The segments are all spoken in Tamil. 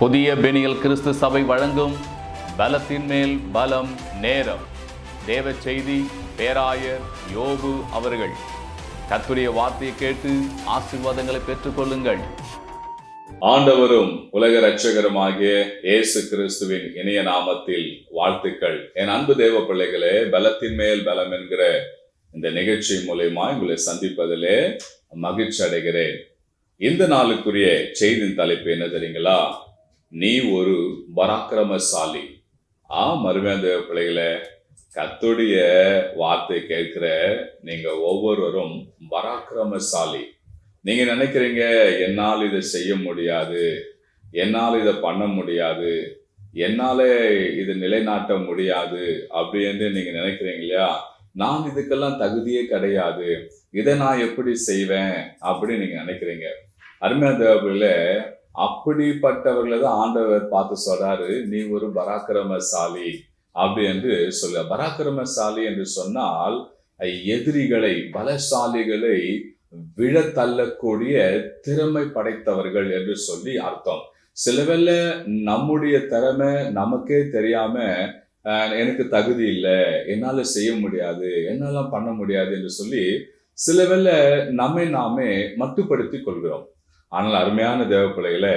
புதிய பெனியல் கிறிஸ்து சபை வழங்கும் பலத்தின் மேல் பலம் நேரம். தேவ செய்தி பேராயர் யோபு அவர்கள். கத்துடைய வார்த்தையை கேட்டு ஆசீர்வாதங்களை பெற்றுக்கொள்ளுங்கள். ஆண்டவரும் உலக ரட்சகருமாகிய இயேசு கிறிஸ்துவின் இணைய நாமத்தில் வாழ்த்துக்கள். என் அன்பு தேவ பிள்ளைகளே பலத்தின் மேல் பலம் என்கிற இந்த நிகழ்ச்சி மூலயமா உங்களை சந்திப்பதிலே மகிழ்ச்சி அடைகிறேன். இந்த நாளுக்குரிய செய்தியின் தலைப்பு என்ன தெரியுங்களா? நீ ஒரு பராக்கிரமசாலி. ஆ மருமையான பிள்ளைகளை கத்துடைய வார்த்தை கேட்கிற நீங்க ஒவ்வொருவரும் பராக்கிரமசாலி. நீங்க நினைக்கிறீங்க என்னால் இதை செய்ய முடியாது என்னால் இதை பண்ண முடியாது என்னால் இது நிலைநாட்ட முடியாது அப்படின்னு நீங்க நினைக்கிறீங்க இல்லையா? நான் இதுக்கெல்லாம் தகுதியே கிடையாது இதை நான் எப்படி செய்வேன் அப்படின்னு நீங்க நினைக்கிறீங்க. அருமையா தேவையில் அப்படிப்பட்டவர்களை தான் ஆண்டவர் பார்த்து சொல்றாரு நீ ஒரு பராக்கிரமசாலி அப்படி என்று சொல்ல பராக்கிரமசாலி என்று சொன்னால் எதிரிகளை பலசாலிகளை விழ தள்ளக்கூடிய திறமை படைத்தவர்கள் என்று சொல்லி அர்த்தம். சிலவேளை நம்முடைய திறமை நமக்கே தெரியாம எனக்கு தகுதி இல்லை என்னால செய்ய முடியாது என்னால பண்ண முடியாது என்று சொல்லி சிலவேளை நம்மை நாமே மட்டுப்படுத்தி கொள்கிறோம். ஆனால் அருமையான தேவ பிள்ளைகளை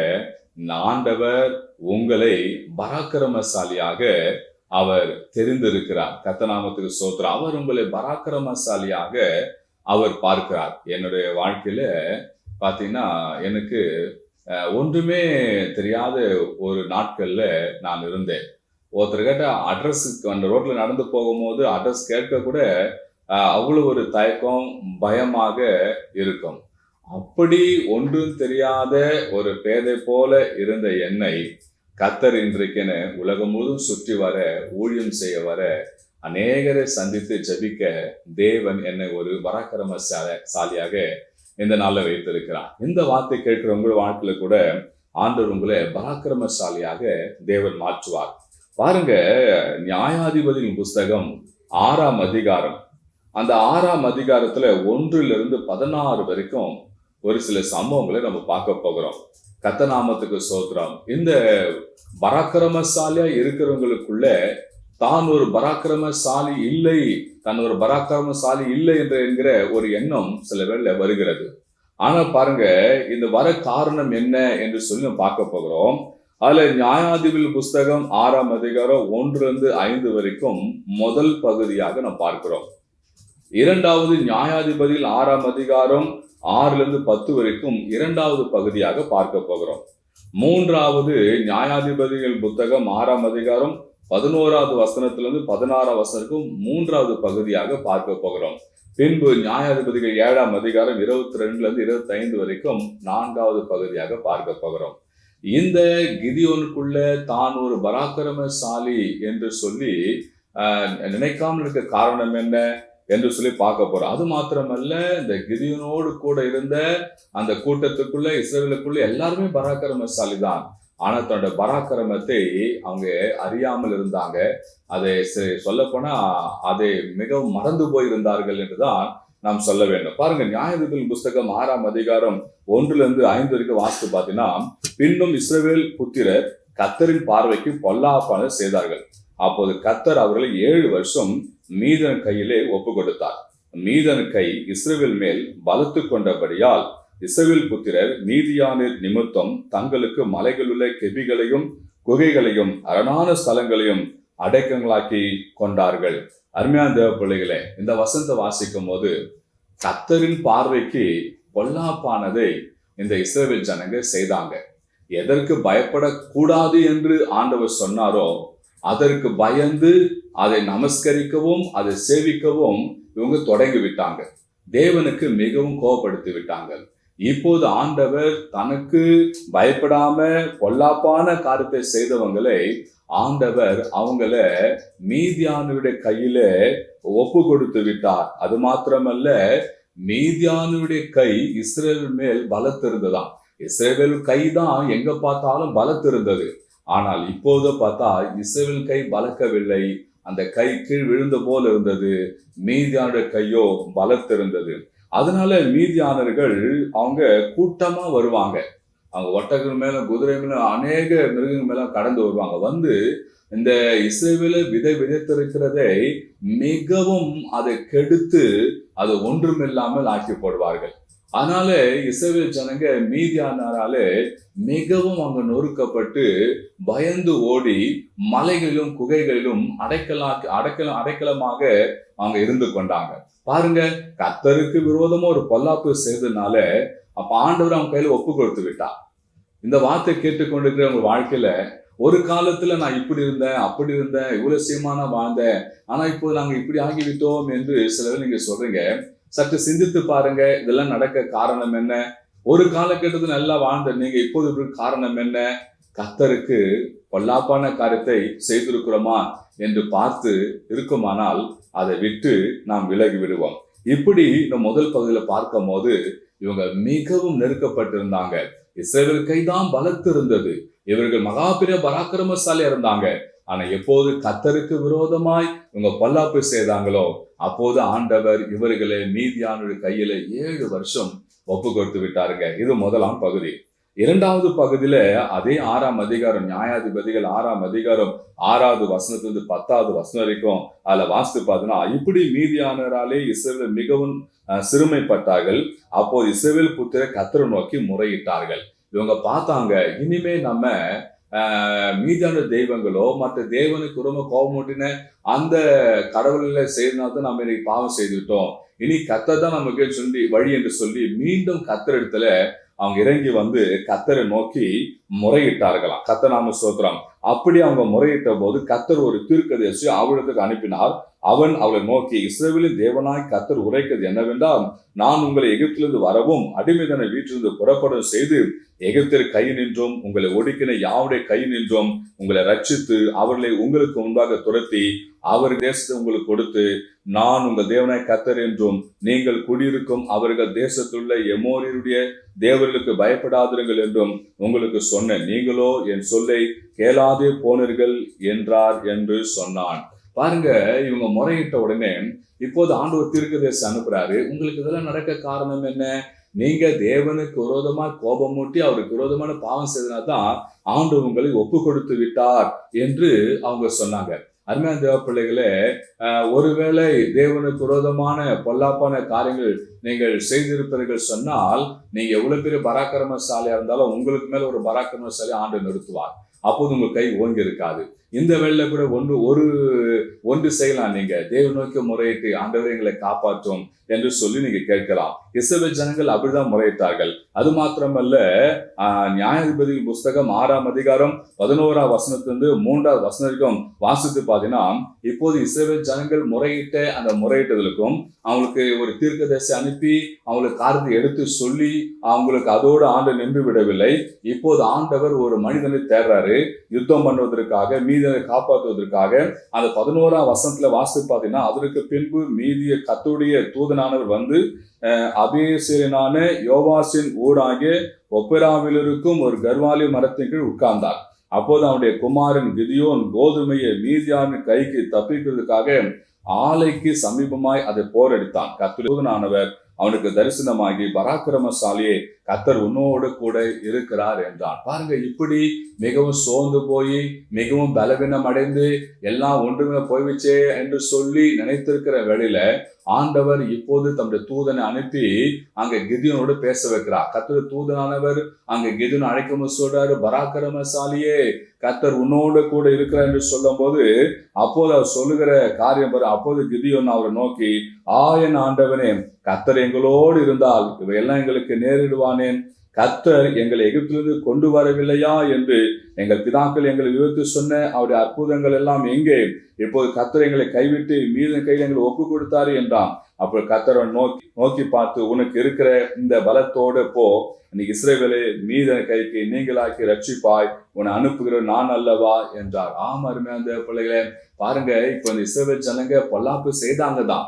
ஆண்டவர் உங்களை பராக்கிரமசாலியாக அவர் தெரிந்திருக்கிறார். கத்தநாமத்துக்கு சோத்திரம் அவர் உங்களை பராக்கிரமசாலியாக அவர் பார்க்கிறார். என்னுடைய வாழ்க்கையில பாத்தீங்கன்னா எனக்கு ஒன்றுமே தெரியாத ஒரு நாட்கள்ல நான் இருந்தேன். ஒருத்தர் கேட்ட அட்ரஸுக்கு அந்த ரோட்ல நடந்து போகும்போது அட்ரஸ் கேட்க கூட அவ்வளோ அவ்வளவு ஒரு தயக்கம் பயமாக இருக்கும். அப்படி ஒன்றும் தெரியாத ஒரு பேதை போல இருந்த என்னை கத்தர் இன்றைக்கென உலகம் முழுவதும் சுற்றி வர ஊழியம் செய்ய வர அநேகரை சந்தித்து ஜபிக்க தேவன் என்னை ஒரு பராக்கிரம சாலியாக இந்த நாளில் வைத்திருக்கிறார். இந்த வார்த்தை கேட்கிற உங்கள் வாழ்க்கையில கூட ஆண்டவர் உங்களை பராக்கிரமசாலியாக தேவன் மாற்றுவார். பாருங்க நியாயாதிபதியின் புஸ்தகம் ஆறாம் அதிகாரம். அந்த ஆறாம் அதிகாரத்துல ஒன்றிலிருந்து பதினாறு வரைக்கும் ஒரு சில சம்பவங்களை நம்ம பார்க்க போகிறோம். கத்தநாமத்துக்கு சோத்திரம். இந்த பராக்கிரமசாலியா இருக்கிறவங்களுக்குள்ள தான் ஒரு பராக்கிரமசாலி இல்லை. தான் ஒரு பராக்கிரமசாலி இல்லை என்று என்கிற ஒரு எண்ணம் சில பேர்ல வருகிறது. ஆனா பாருங்க இந்த வர காரணம் என்ன என்று சொல்லி நம்ம பார்க்க போகிறோம். அதுல நியாயாதிபதி புஸ்தகம் ஆறாம் அதிகாரம் ஒன்று இருந்து ஐந்து வரைக்கும் முதல் பகுதியாக நாம் பார்க்கிறோம். இரண்டாவது நியாயாதிபதியில் ஆறாம் அதிகாரம் ஆறுலேருந்து பத்து வரைக்கும் இரண்டாவது பகுதியாக பார்க்க போகிறோம். மூன்றாவது நியாயாதிபதிகள் புத்தகம் ஆறாம் அதிகாரம் பதினோராவது வசனத்திலிருந்து பதினாறாம் வசனத்துக்கும் மூன்றாவது பகுதியாக பார்க்க போகிறோம். பின்பு நியாயாதிபதிகள் ஏழாம் அதிகாரம் இருபத்தி ரெண்டுல இருந்து இருபத்தி ஐந்து வரைக்கும் நான்காவது பகுதியாக பார்க்க போகிறோம். இந்த கிதியோனுக்குள்ள தான் ஒரு பராக்கிரமசாலி என்று சொல்லி நினைக்காமல் இருக்க காரணம் என்ன? என்று சொல்லி பார்க்க போறோம். அது மாத்திரமல்ல இந்த கிதியோனோடு கூட இருந்த அந்த கூட்டத்துக்குள்ள இஸ்ரேலுக்குள்ள எல்லாருமே பராக்கிரமசாலி தான். ஆனா தன்னோட பராக்கிரமத்தை அவங்க அறியாமல் இருந்தாங்க. அதை சொல்லப்போனா அதை மிகவும் மறந்து போயிருந்தார்கள் என்றுதான் நாம் சொல்ல வேண்டும். பாருங்க நியாயாதிபதி புஸ்தகம் ஆறாம் அதிகாரம் ஒன்றுல இருந்து ஐந்து வரைக்கும் வாசித்து பார்த்தீங்கன்னா பின்னும் இஸ்ரேல் புத்திரர் கத்தரின் பார்வைக்கு பொல்லாப்பான செய்தார்கள். அப்போது கத்தர் அவர்களை ஏழு வருஷம் மீதன் கையிலே ஒப்பு கொடுத்தார் மீதன் கை இஸ்ரேவில் மேல் பலத்து கொண்டபடியால் இஸ்ரவேல் புத்திரர் மீதியானின் நிமித்தம் தங்களுக்கு மலைகளுள்ள கெபிகளையும் குகைகளையும் அரணான ஸ்தலங்களையும் அடைக்கங்களாக்கி கொண்டார்கள். அருமையான தேவ பிள்ளைகளே இந்த வசந்த வாசிக்கும் போது கத்தரின் பார்வைக்கு பொல்லாப்பானதை இந்த இஸ்ரேவில் ஜனங்க செய்தாங்க. எதற்கு பயப்படக்கூடாது என்று ஆண்டவர் சொன்னாரோ அதற்கு பயந்து அதை நமஸ்கரிக்கவும் அதை சேவிக்கவும் இவங்க தொடங்கி விட்டாங்க. தேவனுக்கு மிகவும் கோபப்படுத்தி விட்டாங்க. இப்போது ஆண்டவர் தனக்கு பயப்படாம பொல்லாப்பான காரியத்தை செய்தவங்களை ஆண்டவர் அவங்கள மீதியானுடைய கையில ஒப்பு கொடுத்து விட்டார். அது மாத்திரமல்ல மீதியானுடைய கை இஸ்ரேல் மேல் பலத்திருந்ததாம். இஸ்ரேல் கை தான் எங்க பார்த்தாலும் பலத்திருந்தது. ஆனால் இப்போது பார்த்தா இசவில் கை பலக்கவில்லை அந்த கை கீழ் விழுந்த போல இருந்தது. மீதியானுடைய கையோ பலத்திருந்தது அதனால மீதியானர்கள் அவங்க கூட்டமா வருவாங்க. அவங்க ஒட்டகங்கள் மேல குதிரை மேல அநேக மிருகங்கள் மேல கடந்து வருவாங்க. வந்து இந்த இசைவில விதை விதைத்திருக்கிறதை மிகவும் அதை கெடுத்து அது ஒன்றுமில்லாமல் ஆக்கி போடுவார்கள். அதனால இஸ்ரேல் ஜனங்க மீதியானாராலே மிகவும் அங்க நொறுக்கப்பட்டு பயந்து ஓடி மலைகளிலும் குகைகளிலும் அடைக்கலா அடைக்கலம் அடைக்கலமாக அவங்க இருந்து கொண்டாங்க. பாருங்க கத்தருக்கு விரோதமா ஒரு பொல்லாப்பு செய்ததுனால அப்ப ஆண்டவர் அவங்க கையில ஒப்பு கொடுத்து விட்டா. இந்த வார்த்தை கேட்டுக்கொண்டிருக்கிற உங்க வாழ்க்கையில ஒரு காலத்துல நான் இப்படி இருந்தேன் அப்படி இருந்தேன் இவ்வளவு சீமான வாழ்ந்தேன் ஆனா இப்போது நாங்க இப்படி ஆகிவிட்டோம் என்று சிலர் நீங்க சொல்றீங்க. சற்று சிந்தித்து பாருங்க இதெல்லாம் நடக்க காரணம் என்ன? ஒரு காலகட்டத்தில் நல்லா வாழ்ந்த நீங்க இப்போது இப்படி காரணம் என்ன? கத்தருக்கு பொல்லாப்பான காரியத்தை செய்திருக்கிறோமா என்று பார்த்து இருக்குமானால் அதை விட்டு நாம் விலகி விடுவோம். இப்படி இந்த முதல் பகுதியில் பார்க்கும் போது இவங்க மிகவும் நெருக்கப்பட்டிருந்தாங்க. இஸ்ரேல் கைதான் பலத்து இருந்தது இவர்கள் மகாபிர பராக்கிரமசாலியா இருந்தாங்க. ஆனா எப்போது கத்தருக்கு விரோதமாய் இவங்க பொல்லாப்பு செய்தாங்களோ அப்போது ஆண்டவர் இவர்களை நீதியானுடைய கையில ஏழு வருஷம் ஒப்பு கொடுத்து விட்டாருங்க. இது முதலாம் பகுதி. இரண்டாவது பகுதியில அதே ஆறாம் அதிகாரம் நியாயாதிபதிகள் ஆறாம் அதிகாரம் ஆறாவது வசனத்திலிருந்து பத்தாவது வசனம் வரைக்கும் அதுல வாசித்து பார்த்தோன்னா இப்படி மீதியானராலே இஸ்ரேல் மிகவும் சிறுமைப்பட்டார்கள். அப்போது இஸ்ரேல் புத்திர கத்தரை நோக்கி முறையிட்டார்கள். இவங்க பார்த்தாங்க இனிமே நம்ம ஆஹ், தெய்வங்களோ மற்ற தேவனுக்கு ரொம்ப கோபமூட்டின அந்த கடவுளில் செய்யறதுனால தான் நம்ம இன்னைக்கு பாவம் செய்துவிட்டோம். இனி கத்தர் தான் நமக்கு சொல்லி வழி என்று சொல்லி மீண்டும் கத்தர் இடத்துல அவங்க இறங்கி வந்து கத்தரை நோக்கி முறையிட்டார்களாம். கத்த நாம சோத்திரம் அப்படி அவங்க முறையிட்ட போது கத்தர் ஒரு தீர்க்கதேசி அவளிடத்துக்கு அனுப்பினார். அவன் அவளை நோக்கி இஸ்ரேலின் தேவனாய் கத்தர் உரைக்கிறது என்னவென்றால் நான் உங்களை எகிப்திலிருந்து வரவும் அடிமைதனை வீட்டிலிருந்து புறப்படும் செய்து எகிப்தில் கை நின்றும் உங்களை ஒடுக்கின யாவுடைய கை நின்றும் உங்களை ரட்சித்து அவர்களை உங்களுக்கு முன்பாக துரத்தி அவர் தேசத்தை உங்களுக்கு கொடுத்து நான் உங்கள் தேவனாய் கத்தர் என்றும் நீங்கள் குடியிருக்கும் அவர்கள் தேசத்துள்ள எமோரியருடைய தேவர்களுக்கு பயப்படாதிருங்கள் என்றும் உங்களுக்கு சொன்னேன். நீங்களோ என் சொல்லை கேளாதே போனீர்கள் என்றார் என்று சொன்னான். பாருங்க இவங்க முறையிட்ட உடனே இப்போது ஆண்டவர் தீர்க்கதேசம் அனுப்புறாரு. உங்களுக்கு இதெல்லாம் நடக்க காரணம் என்ன? நீங்க தேவனுக்கு விரோதமா கோபம் மூட்டி அவருக்கு விரோதமான பாவம் செய்தனால தான் உங்களை ஒப்பு கொடுத்து விட்டார் என்று அவங்க சொன்னாங்க. அருமையான தேவ பிள்ளைகளே ஆஹ், ஒருவேளை தேவனுக்கு விரோதமான பொல்லாப்பான காரியங்கள் நீங்கள் செய்திருப்பீர்கள் சொன்னால் நீங்க எவ்வளவு பெரிய பராக்கிரமசாலியா இருந்தாலும் உங்களுக்கு மேல ஒரு பராக்கிரமசாலி ஆண்டு நிறுத்துவார். அப்போது உங்க கை ஓங்கி இருக்காது. இந்த வேலையில் கூட ஒன்று ஒரு ஒன்று செய்யலாம். நீங்க தேவ நோக்கி முறையிட்டு ஆண்டவர் எங்களை காப்பாற்றும் என்று சொல்லி நீங்க கேட்கலாம். இஸ்ரவேல் ஜனங்கள் அப்படிதான் முறையிட்டார்கள். அது மாத்திரமல்ல நியாயாதிபதி புஸ்தகம் ஆறாம் அதிகாரம் பதினோராம் வசனத்திலிருந்து மூன்றாவது வசனம் வரைக்கும் வாசித்து பார்த்தீங்கன்னா இப்போது இஸ்ரவேல் ஜனங்கள் முறையிட்ட அந்த முறையிட்டதற்கும் அவங்களுக்கு ஒரு தீர்க்கதரிசி அனுப்பி அவங்களுக்கு காரியத்தை எடுத்து சொல்லி அவங்களுக்கு அதோடு ஆண்டு நின்று விடவில்லை. இப்போது ஆண்டவர் ஒரு மனிதனை தேடுறாரு. யுத்தம் பண்ணுவதற்காக மீது மீதியை காப்பாற்றுவதற்காக அந்த பதினோராம் வசனத்துல வாசித்து பார்த்தீங்கன்னா அதற்கு பின்பு மீதிய கத்துடைய தூதனானவர் வந்து அஹ், யோவாசின் ஊராகிய ஒப்பெராவில் இருக்கும் ஒரு கர்வாலி மரத்தின் கீழ் உட்கார்ந்தார். அப்போது அவனுடைய குமாரன் கிதியோன் கோதுமையை மீதியான கைக்கு தப்பிக்கிறதுக்காக ஆலைக்கு சமீபமாய் அதை போரடித்தான் கத்துதனானவர் அவனுக்கு தரிசனமாகி பராக்கிரமசாலியே கத்தர் உன்னோடு கூட இருக்கிறார் என்றான். பாருங்க இப்படி மிகவும் சோர்ந்து போய் மிகவும் பலவீனம் அடைந்து எல்லாம் ஒன்றுமே போய்விச்சே என்று சொல்லி நினைத்திருக்கிற வேளையில ஆண்டவர் இப்போது தம்முடைய தூதனை அனுப்பி அங்க கிதியனோடு பேச வைக்கிறார். கத்தர் தூதனானவர் அங்க கிதியோன் அழைக்கும் சொல்றாரு பராக்கிரமசாலியே கத்தர் உன்னோடு கூட இருக்கிறார் என்று சொல்லும் போது அப்போது அவர் சொல்லுகிற காரியம் பாரு அப்போது கிதியோன் அவரை நோக்கி ஆயன் ஆண்டவனே கத்தர் எங்களோடு இருந்தால் இவையெல்லாம் எங்களுக்கு நேரிடுவானேன் கத்தர் எங்களை எகிப்திலிருந்து கொண்டு வரவில்லையா என்று எங்கள் பிதாக்கள் எங்களை விவரித்து சொன்ன அவருடைய அற்புதங்கள் எல்லாம் எங்கே? இப்போது கத்தர் எங்களை கைவிட்டு மீது கையில் எங்களை ஒப்பு கொடுத்தாரு என்றான். அப்போ கத்தரை நோக்கி நோக்கி பார்த்து உனக்கு இருக்கிற இந்த பலத்தோடு போ. நீ இஸ்ரேவேலை மீத கைக்கு நீங்களாக்கி ரட்சிப்பாய். உன்னை அனுப்புகிற நான் அல்லவா? என்றார். ஆமா அந்த பிள்ளைகளே பாருங்க இப்போ இந்த இஸ்ரேவேல் ஜனங்க பொல்லாப்பு செய்தாங்க தான்.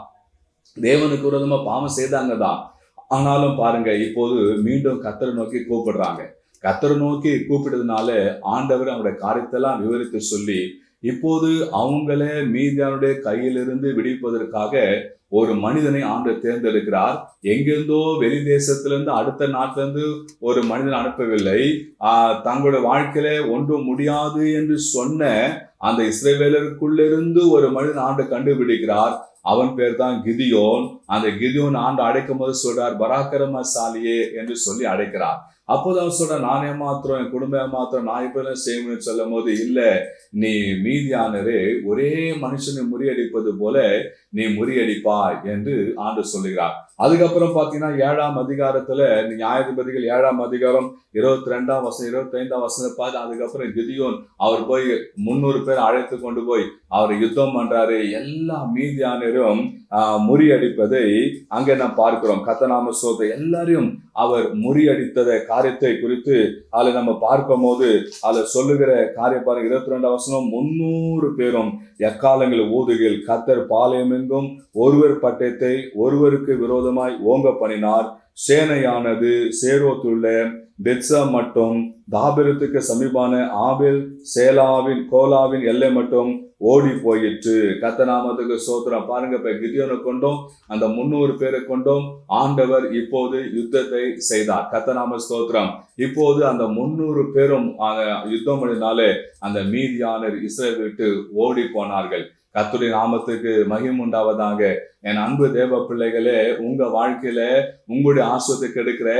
தேவனுக்கு விரோதமா பாவம் செய்தாங்க தான். ஆனாலும் பாருங்க இப்போது மீண்டும் கத்தரை நோக்கி கூப்பிடுறாங்க. கத்தரை நோக்கி கூப்பிட்டதுனால ஆண்டவர் அவருடைய காரியத்தெல்லாம் விவரித்து சொல்லி இப்போது அவங்கள மீதியானுடைய கையிலிருந்து விடுவிப்பதற்காக ஒரு மனிதனை ஆண்டு தேர்ந்தெடுக்கிறார். எங்கிருந்தோ வெளி தேசத்திலிருந்து அடுத்த நாட்டிலிருந்து ஒரு மனிதன் அனுப்பவில்லை. ஆஹ் தங்களுடைய வாழ்க்கையில ஒன்றும் முடியாது என்று சொன்ன அந்த இஸ்ரேவேலருக்குள்ளிருந்து ஒரு மனிதன் ஆண்டு கண்டுபிடிக்கிறார். அவன் பேர் தான் கிதியோன். அந்த கிதியோன் ஆண்டு அடைக்கும் போது சொல்றார் பராக்கிரமசாலியே என்று சொல்லி அடைக்கிறார். அப்போது அவன் சொல்ற நானே மாத்திரம் என் குடும்பம் மாத்திரம் நான் இப்ப என்ன செய்யணும்னு சொல்லும் போது இல்லை நீ மீதியானரே ஒரே மனுஷனை முறியடிப்பது போல நீ முறியடிப்பாய் என்று ஆண்டு சொல்லுகிறார். அதுக்கப்புறம் பார்த்தீங்கன்னா ஏழாம் அதிகாரத்துல நீ நியாயாதிபதிகள் ஏழாம் அதிகாரம் இருபத்தி ரெண்டாம் வசனம் இருபத்தி ஐந்தாம் வசனம் பார்த்து அதுக்கப்புறம் கிதியோன் அவர் போய் முந்நூறு பேர் அழைத்து கொண்டு போய் அவர் யுத்தம் பண்றாரு. எல்லா மீதியானரும் முறியடிப்பதை அங்கே நாம் பார்க்கிறோம். கத்தநாம சோத்தை எல்லாரையும் அவர் முறியடித்தத காரியத்தை குறித்து அதில் நம்ம பார்க்கும் போது அதில் சொல்லுகிற காரிய பாருங்க. இருபத்தி ரெண்டாம் வசனம் முன்னூறு பேரும் எக்காலங்கள் ஊதுகில் கத்தர் பாளையம் எங்கும் ஒருவர் பட்டயத்தை ஒருவருக்கு முழுவதுமாய் ஓங்க பண்ணினார் சேனையானது சேரோத்துள்ள பெட்சா மட்டும் தாபிரத்துக்கு சமீபான ஆபில் சேலாவின் கோலாவின் எல்லை மட்டும் ஓடி போயிற்று. கத்தநாமத்துக்கு சோத்திரம். பாருங்க இப்ப கிதியோனை கொண்டும் அந்த முன்னூறு பேரை கொண்டும். ஆண்டவர் இப்போது யுத்தத்தை செய்தார். கத்தநாம ஸ்தோத்திரம். இப்போது அந்த முன்னூறு பேரும் யுத்தம் பண்ணினாலே அந்த மீதியானர் இஸ்ரேல் விட்டு ஓடி போனார்கள். கத்துடைய நாமத்துக்கு மகிம் உண்டாவதாக. என் அன்பு தேவ பிள்ளைகளே உங்க வாழ்க்கையில உங்களுடைய ஆசுவத்துக்கு கெடுக்கிற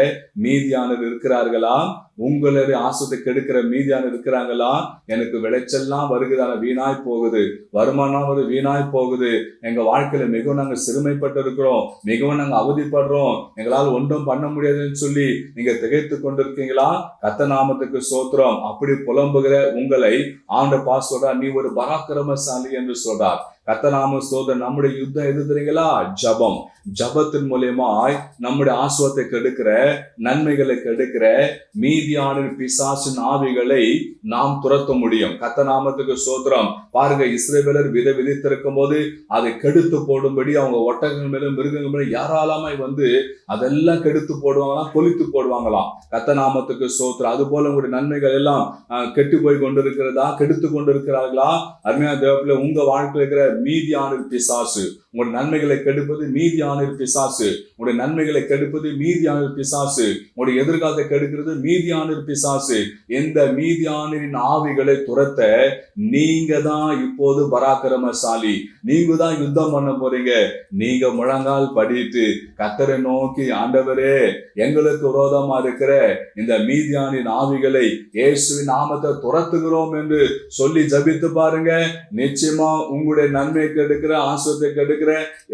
மீதியானர் இருக்கிறார்களா? உங்களுடைய ஆசத்தை கெடுக்கிற மீதியான இருக்கிறாங்களா? எனக்கு விளைச்சல்லாம் வருகிறதான வீணாய் போகுது. வருமானம் ஒரு வீணாய் போகுது. எங்க வாழ்க்கையில மிகவும் நாங்க சிறுமைப்பட்டு இருக்கிறோம் மிகவும் நாங்க அவதிப்படுறோம். எங்களால் ஒன்றும் பண்ண முடியாதுன்னு சொல்லி நீங்க திகைத்து கொண்டிருக்கீங்களா? கத்த நாமத்துக்கு சோத்திரம் அப்படி புலம்புகிற உங்களை ஆண்ட பாஸ் சொல்றார். நீ ஒரு பராக்கிரமசாலி என்று சொல்றார். கத்தநாம சோதர் நம்முடைய யுத்தம் எது தெரியுங்களா? ஜபம். ஜபத்தின் மூலியமா நம்முடைய ஆசுவத்தை கெடுக்கிற நன்மைகளை கெடுக்கிற மீதியான பிசாசின் ஆவிகளை நாம் துரத்த முடியும். கத்தநாமத்துக்கு சோதரம் பாருங்க இஸ்ரேவேலர் விதை விதைத்திருக்கும் போது அதை கெடுத்து போடும்படி அவங்க ஒட்டகங்கள் மேலும் மிருகங்கள் மேலும் யாராலாமாய் வந்து அதெல்லாம் கெடுத்து போடுவாங்களாம் கொளித்து போடுவாங்களாம். கத்தநாமத்துக்கு சோத்திரம் அது போல உங்களுடைய நன்மைகள் எல்லாம் கெட்டு போய் கொண்டிருக்கிறதா? கெடுத்து கொண்டிருக்கிறார்களா? அருமையான தேவப்பில் உங்க வாழ்க்கையில் இருக்கிற மீதியான பிசாசு. உங்களுடைய நன்மைகளை கெடுப்பது மீதியான பிசாசு. உங்களுடைய நன்மைகளை கெடுப்பது மீதியான பிசாசு. உங்களுடைய எதிர்காலத்தை கெடுக்கிறது மீதியான பிசாசு. இந்த மீதியானரின் ஆவிகளை துரத்த நீங்க தான் இப்போது பராக்கிரமசாலி. நீங்க தான் யுத்தம் பண்ண போறீங்க. நீங்க முழங்கால் படிட்டு கத்தரை நோக்கி ஆண்டவரே எங்களுக்கு விரோதமா இருக்கிற இந்த மீதியானின் ஆவிகளை இயேசுவின் நாமத்தை துரத்துகிறோம் என்று சொல்லி ஜபித்து பாருங்க. நிச்சயமா உங்களுடைய நன்மை கெடுக்கிற ஆசுவத்தை கெடுக்கிற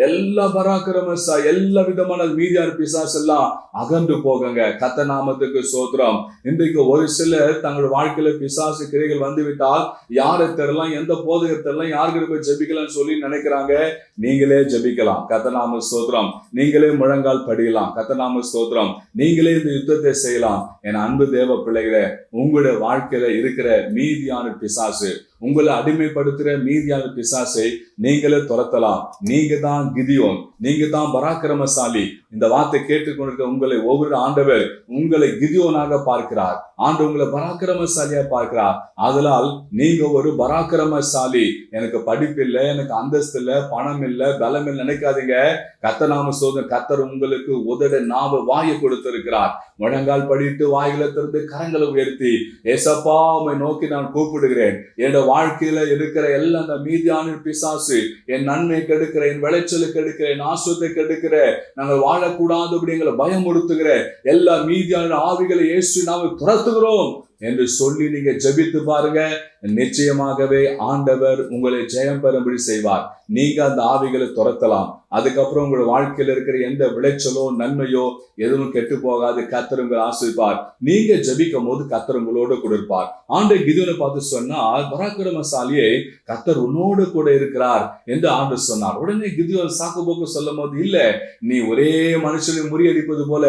எல்லா பராக்கிரமசா எல்லா விதமான மீதியான பிசாஸ் எல்லாம் அகன்று போகுங்க. கத்த நாமத்துக்கு சோத்திரம். இன்றைக்கு ஒரு சிலர் தங்கள் வாழ்க்கையில பிசாசு கிரைகள் வந்து விட்டால் யாரை தெரியலாம் எந்த போதகத்தை யாருக்கு போய் ஜெபிக்கலாம்னு சொல்லி நினைக்கிறாங்க? நீங்களே ஜெபிக்கலாம். கத்தநாம ஸ்தோத்திரம். நீங்களே முழங்கால் படிக்கலாம் கத்தநாம ஸ்தோத்திரம். நீங்களே இந்த யுத்தத்தை செய்யலாம். என் அன்பு தேவ பிள்ளைகளை உங்களுடைய வாழ்க்கையில இருக்கிற மீதியான பிசாசு உங்களை அடிமைப்படுத்துகிற மீதியான பிசாசை நீங்களே துரத்தலாம். நீங்க தான் கிதியோன். நீங்க தான் பராக்கிரமசாலி. இந்த வார்த்தை கேட்டுக்கொண்டிருக்க உங்களை ஒவ்வொரு ஆண்டவர் உங்களை கிதியோனாக பார்க்கிறார். ஆண்டு உங்களை பராக்கிரமசாலியா பார்க்கிறார். அதனால் நீங்க ஒரு பராக்கிரமசாலி. எனக்கு படிப்பு இல்லை எனக்கு அந்தஸ்து இல்லை பணம் இல்லை பலம் இல்லை நினைக்காதீங்க. கத்தநாம சோதனை கத்தர் உங்களுக்கு உதட நாவ வாயை கொடுத்திருக்கிறார். முழங்கால் படிட்டு வாயில திறந்து கரங்களை உயர்த்தி ஏசப்பா உண்மை நோக்கி நான் கூப்பிடுகிறேன். என்னோட வாழ்க்கையில இருக்கிற எல்லா அந்த மீதியான பிசாசு என் நன்மை கெடுக்கிற என் விளைச்சலு கெடுக்கிற என் ஆசுவத்தை கெடுக்கிற நாங்கள் வாழக்கூடாது அப்படி எங்களை பயமுறுத்துகிற எல்லா மீதியான ஆவிகளை ஏசு நாம துரத்துகிறோம். என்று சொல்லி நீங்க ஜெபித்து பாருங்க. நிச்சயமாகவே ஆண்டவர் உங்களை ஜெயம் பெறும்படி செய்வார். நீங்க அந்த ஆவிகளை துரத்தலாம். அதுக்கப்புறம் உங்களோட வாழ்க்கையில இருக்கிற எந்த விளைச்சலோ நன்மையோ எதுவும் கெட்டு போகாது. கத்தர் உங்களை ஆசிரிப்பார் நீங்க ஜபிக்கும் போது கத்தர் உங்களோடு ஆண்டை கிதுவனை பார்த்து சொன்னா பராக்கிரமசாலியை கத்தர் உன்னோடு கூட இருக்கிறார் என்று ஆண்டு சொன்னார். உடனே கிதியோன் சாக்கு போக்கு சொல்லும் போது இல்ல நீ ஒரே மனுஷனை முறியடிப்பது போல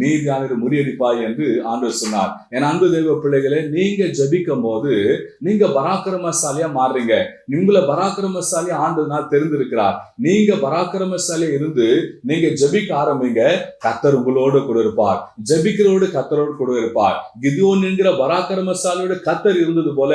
நீதியானது முறியடிப்பாய் என்று ஆண்டு சொன்னார். என் அன்பு தெய்வ பிள்ளை பிள்ளைகளே நீங்க ஜெபிக்கும் போது நீங்க பராக்கிரமசாலியா மாறுறீங்க. உங்களை பராக்கிரமசாலியா ஆண்டதுனால் தெரிந்திருக்கிறார். நீங்க பராக்கிரமசாலியா இருந்து நீங்க ஜெபிக்க ஆரம்பிங்க கத்தர் உங்களோடு கூட இருப்பார். ஜபிக்கிறோடு கத்தரோடு கூட இருப்பார். கிதியோன் என்கிற பராக்கிரமசாலியோட கத்தர் இருந்தது போல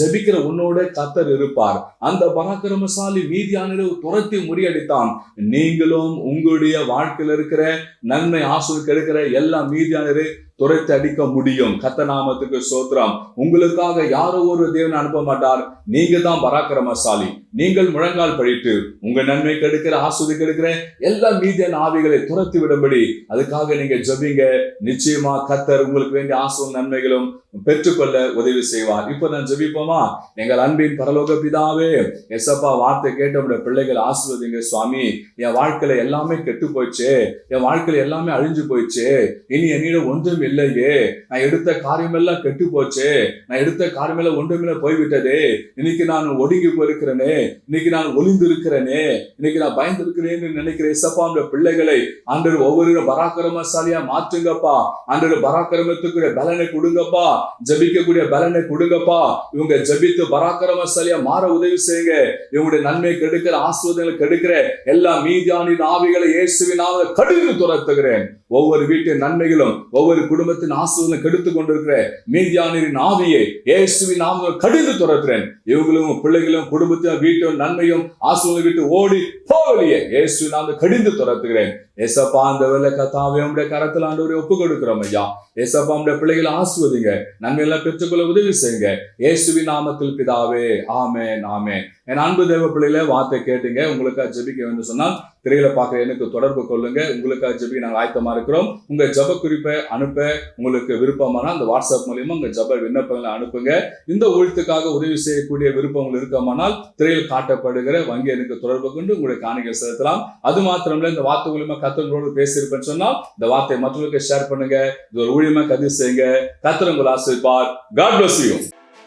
ஜெபிக்கிற உன்னோட கத்தர் இருப்பார். அந்த பராக்கிரமசாலி மீதியானரை துரத்தி முறியடித்தான். நீங்களும் உங்களுடைய வாழ்க்கையில இருக்கிற நன்மை ஆசூருக்கு எடுக்கிற எல்லா மீதியானரை துரைத்து அடிக்க முடியும். கத்தநாமத்துக்கு சோத்ரம் உங்களுக்காக யாரோ ஒரு தேவன் அனுப்ப மாட்டார். நீங்க தான் பராக்கிரமசாலி. நீங்கள் முழங்கால் படிட்டு உங்க நன்மை கெடுக்கிற ஆஸ்வதி கெடுக்கிற எல்லா மீதியான ஆவிகளை துரத்தி விடும்படி அதுக்காக நீங்க ஜெபிங்க. நிச்சயமா கத்தர் உங்களுக்கு வேண்டிய ஆசவும் நன்மைகளும் பெற்றுக்கொள்ள உதவி செய்வார். இப்ப நான் ஜெபிப்போமா? எங்கள் அன்பின் பரலோக பிதாவே எசப்பா வார்த்தை கேட்ட உடைய பிள்ளைகள் ஆசிர்வதிங்க சுவாமி. என் வாழ்க்கையில எல்லாமே கெட்டு போயிடுச்சு. என் வாழ்க்கையில எல்லாமே அழிஞ்சு போயிடுச்சு. இனி என்னிடம் ஒன்றும் இல்லையே. நான் எடுத்த காரியமெல்லாம் கெட்டு போச்சே நான் எடுத்த காரியமெல்லாம் ஒன்றுமில்ல போய்விட்டதே. இன்னைக்கு நான் ஒடுங்கி போயிருக்கிறேனே. இன்னைக்கு நான் ஒளிந்து இருக்கிறேனே இன்னைக்கு நான் பயந்து இருக்கிறேன்னு நினைக்கிற இசப்பா அந்த பிள்ளைகளை அன்று ஒவ்வொரு பராக்கிரமசாலியா மாற்றுங்கப்பா. அன்று பராக்கிரமத்துக்குரிய பலனை கொடுங்கப்பா. ஜபிக்கக்கூடிய பலனை கொடுங்கப்பா. இவங்க ஜபித்து பராக்கிரமசாலியா மாற உதவி செய்யுங்க. இவங்களுடைய நன்மை கெடுக்கிற ஆசிர்வாதங்களை கெடுக்கிற எல்லா மீதியானின் ஆவிகளை இயேசுவின் ஆவியை கடுகு துரத்துகிறேன். ஒவ்வொரு வீட்டின் நன்மைகளும் ஒவ்வொரு குடும்பத்தின் ஆசிர்வாதம் கெடுத்து கொண்டிருக்கிற மீதியானரின் ஆவியை இயேசுவின் நாம கடிந்து துரத்துறேன். இவங்களும் பிள்ளைகளும் குடும்பத்தையும் வீட்டும் நன்மையும் ஆசிர்வாதம் விட்டு ஓடி போகலையே இயேசு நாம கடிந்து துரத்துகிறேன். ஏசப்பா அந்த வேலை கத்தாவே உடைய கரத்தில் ஆண்டவரை ஒப்பு கொடுக்கிறோம் ஐயா. ஏசப்பா உடைய பிள்ளைகளை ஆசுவதிங்க நன்மையெல்லாம் பெற்றுக்கொள்ள உதவி செய்யுங்க. இயேசுவின் நாமத்தில் பிதாவே ஆமே நாமே என் அன்பு தேவ பிள்ளையில வார்த்தை கேட்டுங்க. உங்களுக்காக ஜெபிக்க வேண்டும் சொன்னால் திரையில பார்க்குற எனக்கு தொடர்பு கொள்ளுங்க. உங்களுக்காக ஜபிக்க நாங்கள் ஆயத்தமா இருக்கிறோம். உங்க ஜப குறிப்பை அனுப்ப உங்களுக்கு விருப்பமானா அந்த வாட்ஸ்அப் மூலியமா உங்க ஜப விண்ணப்பங்களை அனுப்புங்க. இந்த ஊழியத்துக்காக உதவி செய்யக்கூடிய விருப்பங்கள் இருக்கமானால் திரையில் காட்டப்படுகிற வங்கி எனக்கு தொடர்பு கொண்டு உங்களுடைய காணிக்கை செலுத்தலாம். அது மாத்திரமில்ல இந்த வார்த்தை மூலியமா கத்தவங்களோடு பேசியிருப்பேன்னு சொன்னால் இந்த வார்த்தை மற்றவர்களுக்கு ஷேர் பண்ணுங்க. இது ஒரு ஊழியமா கதி செய்யுங்க. கத்தர் உங்களை ஆசிரிப்பார் காட் பிளஸ் யூ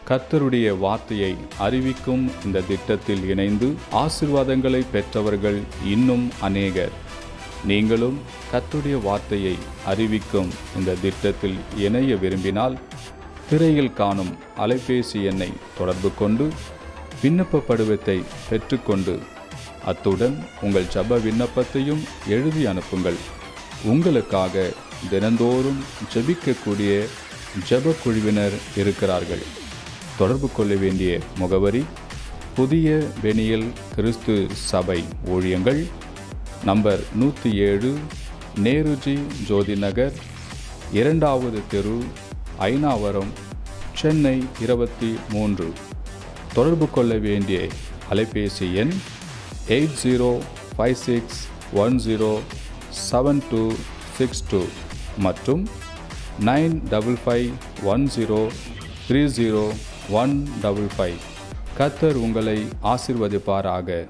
கத்தருடைய வார்த்தையை அறிவிக்கும் இந்த திட்டத்தில் இணைந்து ஆசிர்வாதங்களை பெற்றவர்கள் இன்னும் அநேகர். நீங்களும் கத்துடைய வார்த்தையை அறிவிக்கும் இந்த திட்டத்தில் இணைய விரும்பினால் திரையில் காணும் அலைபேசி எண்ணை தொடர்பு கொண்டு விண்ணப்ப படுவத்தை பெற்றுக்கொண்டு அத்துடன் உங்கள் ஜப விண்ணப்பத்தையும் எழுதி அனுப்புங்கள். உங்களுக்காக தினந்தோறும் ஜெபிக்கக்கூடிய ஜபக்குழுவினர் குழுவினர் இருக்கிறார்கள். தொடர்பு கொள்ள வேண்டிய முகவரி புதிய வெனியல் கிறிஸ்து சபை ஊழியங்கள் நம்பர் நூற்றி ஏழு நேருஜி ஜோதி நகர் இரண்டாவது தெரு ஐநாவரம் சென்னை இருபத்தி மூன்று. தொடர்பு கொள்ள வேண்டிய அலைபேசி எண் eight zero five six one zero seven two six two மற்றும் nine double five one zero three zero one double five. கத்தர் உங்களை ஆசிர்வதிப்பாராக.